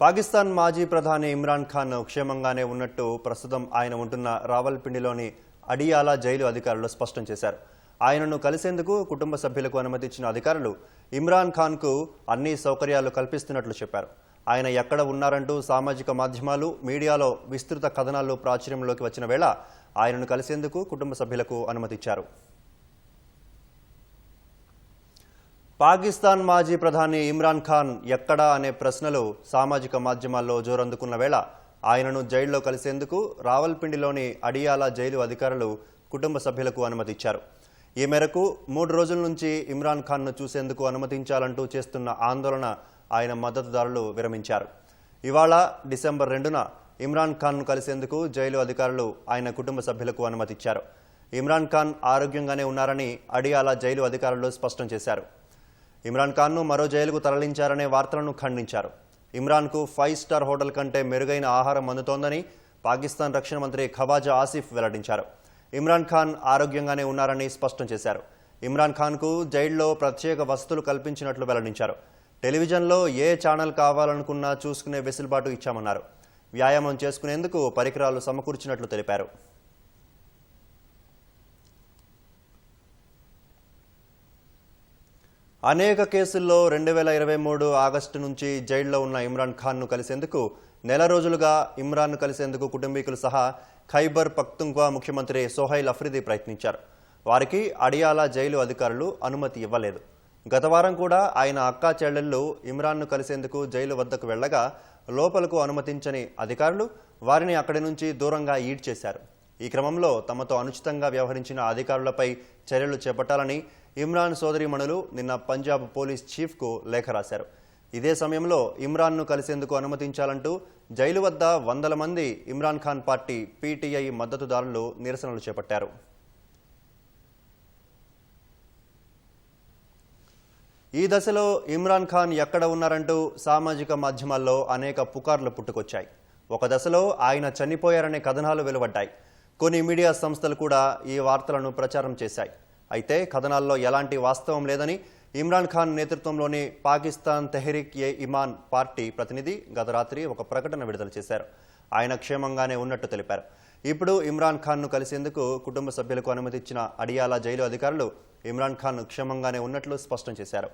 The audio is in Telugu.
పాకిస్తాన్ మాజీ ప్రధాని ఇమ్రాన్ ఖాన్ క్షేమంగానే ఉన్నట్టు ప్రస్తుతం ఆయన ఉంటున్న రావల్పిండిలోని అడియాలా జైలు అధికారులు స్పష్టం చేశారు. ఆయనను కలిసేందుకు కుటుంబ సభ్యులకు అనుమతి ఇచ్చిన అధికారులు ఇమ్రాన్ ఖాన్కు అన్ని సౌకర్యాలు కల్పిస్తున్నట్లు చెప్పారు. ఆయన ఎక్కడ ఉన్నారంటూ సామాజిక మాధ్యమాలు మీడియాలో విస్తృత కథనాలు ప్రాచుర్యంలోకి వచ్చిన వేళ ఆయనను కలిసేందుకు కుటుంబ సభ్యులకు అనుమతిచ్చారు పాకిస్తాన్ మాజీ ప్రధాని ఇమ్రాన్ ఖాన్ ఎక్కడా అనే ప్రశ్నలు సామాజిక మాధ్యమాల్లో జోరందుకున్న వేళ ఆయనను జైల్లో కలిసేందుకు రావల్పిండిలోని అడియాలా జైలు అధికారులు కుటుంబ సభ్యులకు అనుమతిచ్చారు. ఈ మేరకు మూడు రోజుల నుంచి ఇమ్రాన్ ఖాన్ను చూసేందుకు అనుమతించాలంటూ చేస్తున్న ఆందోళన ఆయన మద్దతుదారులు విరమించారు. ఇవాళ డిసెంబర్ రెండున ఇమ్రాన్ ఖాన్ను కలిసేందుకు జైలు అధికారులు ఆయన కుటుంబ సభ్యులకు అనుమతిచ్చారు. ఇమ్రాన్ ఖాన్ ఆరోగ్యంగానే ఉన్నారని అడియాలా జైలు అధికారులు స్పష్టం చేశారు. ఇమ్రాన్ ఖాన్ను మరో జైలుకు తరలించారనే వార్తలను ఖండించారు. ఇమ్రాన్కు ఫైవ్ స్టార్ హోటల్ కంటే మెరుగైన ఆహారం అందుతోందని పాకిస్తాన్ రక్షణ మంత్రి ఖవాజా ఆసిఫ్ వెల్లడించారు. ఇమ్రాన్ ఖాన్ ఆరోగ్యంగానే ఉన్నారని స్పష్టం చేశారు. ఇమ్రాన్ ఖాన్కు జైల్లో ప్రత్యేక వసతులు కల్పించినట్లు వెల్లడించారు. టెలివిజన్లో ఏ ఛానల్ కావాలనుకున్నా చూసుకునే వెసులుబాటు ఇచ్చామన్నారు. వ్యాయామం చేసుకునేందుకు పరికరాలు సమకూర్చినట్లు తెలిపారు. అనేక కేసుల్లో రెండు వేల ఇరవై మూడు ఆగస్టు నుంచి జైల్లో ఉన్న ఇమ్రాన్ ఖాన్ను కలిసేందుకు నెల రోజులుగా ఇమ్రాన్ను కలిసేందుకు కుటుంబీకులు సహా ఖైబర్ పక్తుంగ్వా ముఖ్యమంత్రి సోహైల్ అఫ్రిది ప్రయత్నించారు. వారికి అడియాలా జైలు అధికారులు అనుమతి ఇవ్వలేదు. గత వారం కూడా ఆయన అక్కా చెల్లెళ్ళు ఇమ్రాన్ను కలిసేందుకు జైలు వద్దకు వెళ్ళగా లోపలకు అనుమతించని అధికారులు వారిని అక్కడి నుంచి దూరంగా ఈడ్చేశారు. ఈ క్రమంలో తమతో అనుచితంగా వ్యవహరించిన అధికారులపై చర్యలు చేపట్టాలని ఇమ్రాన్ సోదరిమణులు నిన్న పంజాబ్ పోలీస్ చీఫ్కు లేఖ రాశారు. ఇదే సమయంలో ఇమ్రాన్ను కలిసేందుకు అనుమతించాలంటూ జైలు వద్ద వందల మంది ఇమ్రాన్ ఖాన్ పార్టీ పీటీఐ మద్దతుదారులు నిరసనలు చేపట్టారు. ఈ దశలో ఇమ్రాన్ ఖాన్ ఎక్కడ ఉన్నారంటూ సామాజిక మాధ్యమాల్లో అనేక పుకార్లు పుట్టుకొచ్చాయి. ఒక దశలో ఆయన చనిపోయారనే కథనాలు వెలువడ్డాయి. కొన్ని మీడియా సంస్థలు కూడా ఈ వార్తలను ప్రచారం చేశాయి. అయితే కథనాల్లో ఎలాంటి వాస్తవం లేదని ఇమ్రాన్ ఖాన్ నేతృత్వంలోని పాకిస్తాన్ తెహ్రీక్ ఏ ఇమాన్ పార్టీ ప్రతినిధి గత రాత్రి ఒక ప్రకటన విడుదల చేశారు. ఆయన క్షేమంగానే ఉన్నట్టు తెలిపారు. ఇప్పుడు ఇమ్రాన్ ఖాన్ను కలిసేందుకు కుటుంబ సభ్యులకు అనుమతి ఇచ్చిన అడియాలా జైలు అధికారులు ఇమ్రాన్ ఖాన్ క్షేమంగానే ఉన్నట్లు స్పష్టం చేశారు.